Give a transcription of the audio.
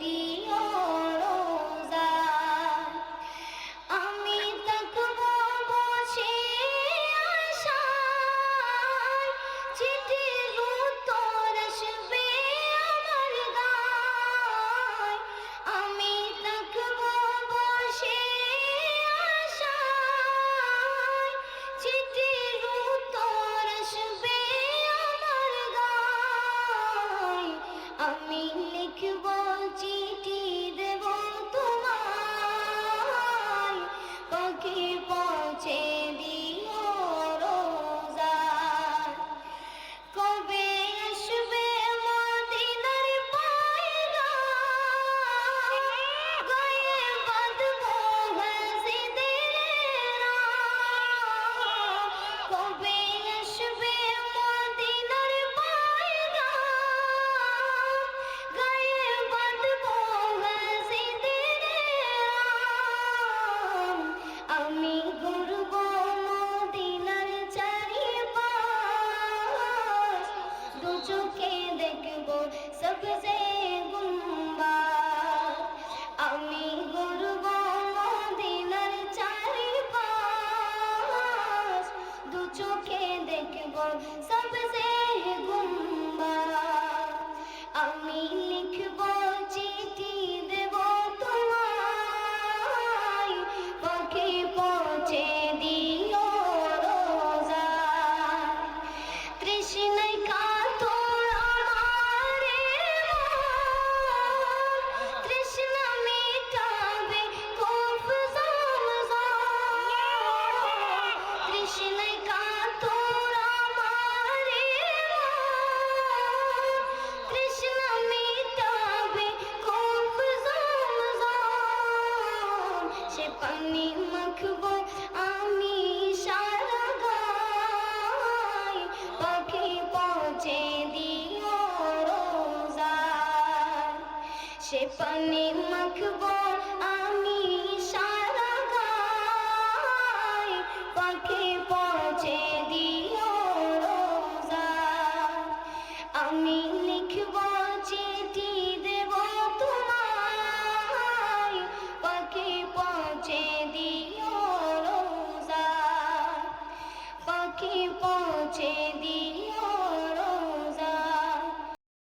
দিও দেখব সবজে গুম্বা সে পানি মাখবো।